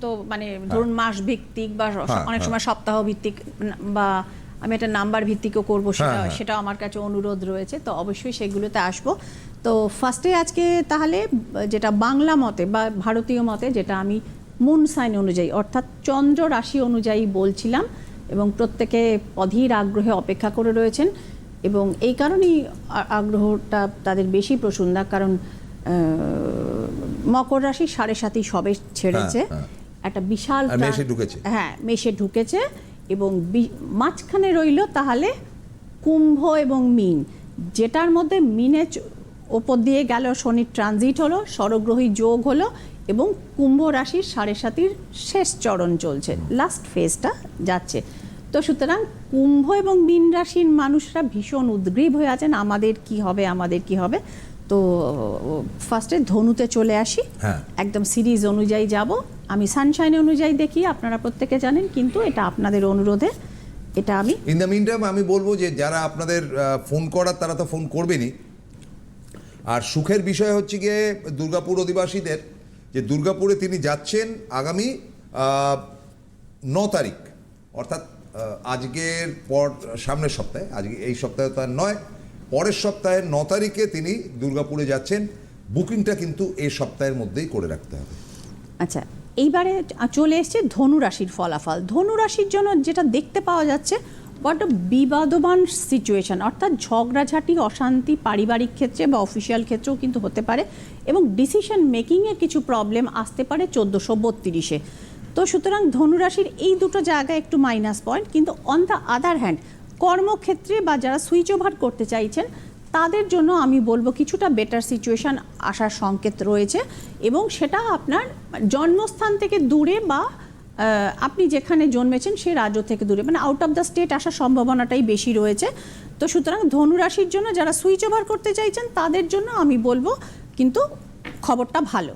তো মানে ধরুন মাস ভিত্তিক বা হ্যাঁ, অনেক হ্যাঁ। সময় সপ্তাহ ভিত্তিক বা আমি একটা নাম্বার ভিত্তিকও করব সেটা হ্যাঁ, হ্যাঁ। সেটা আমার কাছে অনুরোধ রয়েছে তো অবশ্যই সেগুলোতে আসব তো ফার্স্টে আজকে তাহলে যেটা বাংলা মতে বা ভারতীয় মতে যেটা আমি মুন সাইন অনুযায়ী অর্থাৎ চন্দ্র রাশি অনুযায়ী বলছিলাম এবং প্রত্যেকে অধীর আগ্রহে অপেক্ষা করে রয়েছেন এবং এই কারণেই আগ্রহটা তাদের বেশি প্রসন্না কারণ মকর রাশি সাড়ে সাতই সবে ছেড়েছে হ্যাঁ। একটা বিশাল প্রাণ- ঢুকেছে। হ্যাঁ মেষে ঢুকেছে এবং মাঝখানে রইল তাহলে কুম্ভ এবং মিন। যেটার মধ্যে মিনে ওপর দিয়ে গেল শনির ট্রানজিট হলো স্বরগ্রহী যোগ হলো এবং কুম্ভ রাশির সাড়ে সাতির শেষ চরণ চলছে লাস্ট ফেজটা যাচ্ছে। তো সুতরাং কুম্ভ এবং মীন রাশির মানুষরা ভীষণ উদ্গ্রীব হয়ে আছেন আমাদের কি হবে আমাদের কি হবে। তো ফার্স্টে ধনুতে চলে আসি। হ্যাঁ। একদম সিরিজ অনুযায়ী যাব। আমি সানশাইন অনুযায়ী দেখি আপনারা প্রত্যেকে জানেন কিন্তু এটা আপনাদের অনুরোধে এটা আমি ইন দ্য মিন টাইম আমি বলব যে যারা আপনাদের ফোন করার তারা তো ফোন করবেনই। আর সুখের বিষয় হচ্ছে গিয়ে দুর্গাপুর অধিবাসীদের যে দুর্গাপুরে তিনি যাচ্ছেন আগামী ন তারিখ। অর্থাৎ আজকের পর সামনের সপ্তাহে আজকে এই সপ্তাহে তো নয় পরের সপ্তাহের ন তারিখে তিনি দুর্গাপুরে যাচ্ছেন। বুকিংটা কিন্তু এই সপ্তাহের মধ্যেই করে রাখতে হবে। আচ্ছা এইবারে চলে এসছে ধনু রাশির ফলাফল। ধনু রাশির জন্য যেটা দেখতে পাওয়া যাচ্ছে, বড্ড বিবাদবান সিচুয়েশন অর্থাৎ ঝগড়াঝাটি, অশান্তি, পারিবারিক ক্ষেত্রে বা অফিসিয়াল ক্ষেত্রেও কিন্তু হতে পারে এবং ডিসিশন মেকিংয়ে কিছু প্রবলেম আসতে পারে চোদ্দোশো বত্রিশে। তো সুতরাং ধনুরাশির এই দুটো জায়গায় একটু মাইনাস পয়েন্ট কিন্তু অন দ্য আদার হ্যান্ড কর্মক্ষেত্রে বা যারা সুইচ ওভার করতে চাইছেন তাদের জন্য আমি বলব কিছুটা বেটার সিচুয়েশান আসার সংকেত রয়েছে এবং সেটা আপনার জন্মস্থান থেকে দূরে বা আপনি যেখানে জন্মেছেন সেই রাজ্য থেকে দূরে মানে আউট অফ দ্য স্টেট আসার সম্ভাবনাটাই বেশি রয়েছে। তো সুতরাং ধনুরাশির জন্য যারা সুইচ ওভার করতে চাইছেন তাদের জন্য আমি বলব কিন্তু খবরটা ভালো।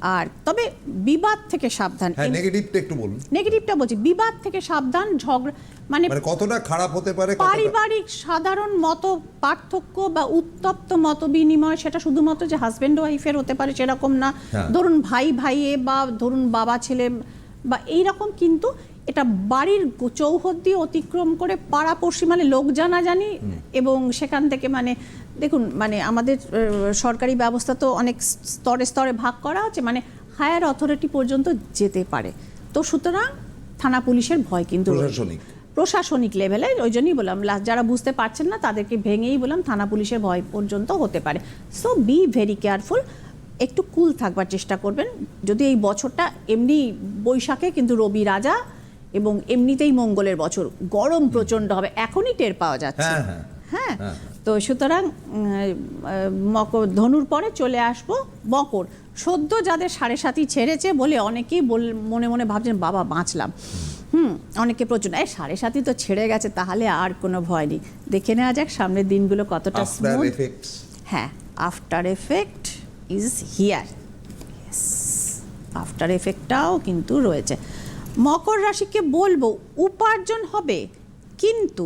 আর তবে বিবাদ থেকে সাবধান। হ্যাঁ নেগেটিভটা একটু বলুন। নেগেটিভটা বলছি বিবাদ থেকে সাবধান ঝগড়া মানে মানে কতটা খারাপ হতে পারে পারিবারিক সাধারণ মত পার্থক্য বা উত্তপ্ত মত বিনিময় সেটা শুধুমাত্র যে হাজব্যান্ড ওয়াইফের হতে পারে সেরকম না। হ্যাঁ। ধরুন ভাই ভাইয়ে বা ধরুন বাবা ছেলে বা এই রকম কিন্তু এটা বাড়ির গো- চৌহদ দিয়ে অতিক্রম করে পাড়াপড়শি মানে লোক জানাজানি এবং সেখান থেকে মানে দেখুন মানে আমাদের সরকারি ব্যবস্থা তো অনেক স্তরে স্তরে ভাগ করা আছে মানে হায়ার অথরিটি পর্যন্ত যেতে পারে। তো সুতরাং থানা পুলিশের ভয় কিন্তু প্রশাসনিক। প্রশাসনিক লেভেলে ওই জন্যই বললাম যারা বুঝতে পারছেন না তাদেরকে ভেঙেই বললাম থানা পুলিশের ভয় পর্যন্ত হতে পারে। সো বি ভেরি কেয়ারফুল একটু কুল থাকবার চেষ্টা করবেন। যদি এই বছরটা এমনি বৈশাখে কিন্তু রবি রাজা এবং এমনিতেই মঙ্গলের বছর গরম প্রচণ্ড হবে এখনই টের পাওয়া যাচ্ছে। হ্যাঁ, হ্যাঁ। হ্যাঁ। তো সুতরাং মকর ধনুর পরে চলে আসব মকর। সদ্য যাদের সাড়ে সাতই ছেড়েছে বলে অনেকেই বল মনে মনে ভাবছেন বাবা বাঁচলাম। হুম। অনেকে প্রচুর এই সাড়ে সাতই তো ছেড়ে গেছে তাহলে আর কোনো ভয় নেই। দেখে নেওয়া যাক সামনের দিনগুলো কতটা স্মুথ হ্যাঁ after effect is here after এফেক্টটাও কিন্তু রয়েছে। মকর রাশিকে বলব উপার্জন হবে কিন্তু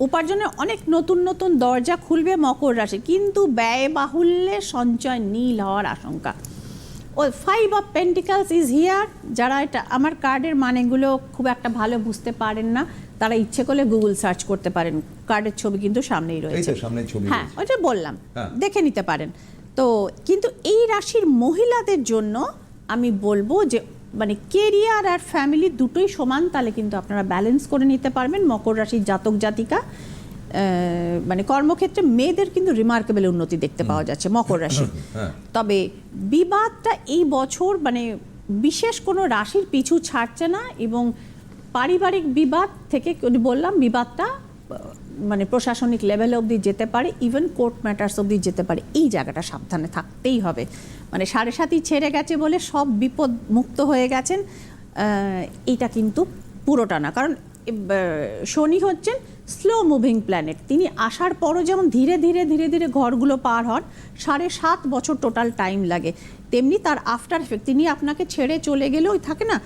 উপার্জনের অনেক নতুন নতুন দরজা খুলবে মকর রাশি কিন্তু ব্যয় বাহুল্যে সঞ্চয় নীল হওয়ার আশঙ্কা। ও five of pentacles is here যারা এটা আমার কার্ডের মানেগুলো খুব একটা ভালো বুঝতে পারেন না তারা ইচ্ছে করলে গুগল সার্চ করতে পারেন কার্ডের ছবি কিন্তু সামনেই রয়েছে। হ্যাঁ ওইটা বললাম হ্যাঁ। দেখে নিতে পারেন। তো কিন্তু এই রাশির মহিলাদের জন্য আমি বলব যে মানে কেরিয়ার আর ফ্যামিলি দুটোই সমান তাহলে কিন্তু আপনারা ব্যালেন্স করে নিতে পারবেন। মকর রাশির জাতক জাতিকা মানে কর্মক্ষেত্রে মেয়েদের কিন্তু রিমার্কেবল উন্নতি দেখতে পাওয়া যাচ্ছে মকর রাশি। হ্যাঁ। তবে বিবাদটা এই বছর মানে বিশেষ কোনো রাশির পিছু ছাড়ছে না এবং পারিবারিক বিবাদ থেকে বললাম বিবাদটা মানে প্রশাসনিক লেভেল অবধি যেতে পারে ইভেন কোর্ট ম্যাটার্স অবধি যেতে পারে। এই জায়গাটা সাবধানে থাকতেই হবে। মানে সাড়ে সাতই ছেড়ে গেছে বলে সব বিপদ মুক্ত হয়ে গেছেন এইটা কিন্তু পুরোটা না। কারণ শনি হচ্ছেন স্লো মুভিং প্ল্যানেট তিনি আসার পরও যেমন ধীরে ধীরে ধীরে ধীরে ঘরগুলো পার হন, সাড়ে সাত বছর টোটাল টাইম লাগে। তেমনি তার আফটার এফেক্ট তিনি আপনাকে ছেড়ে চলে গেলে ওই থাকে না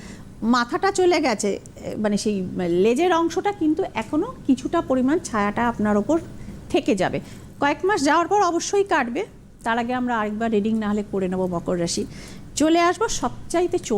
মাথাটা চলে গেছে মানে সেই লেজের অংশটা কিন্তু এখনও কিছুটা পরিমাণ ছায়াটা আপনার ওপর থেকে যাবে। কয়েক মাস যাওয়ার পর অবশ্যই কাটবে। তার আগে আমরা আরেকবার রিডিং না হলে করে নেব মকর রাশি। চলে আসব সবচাইতে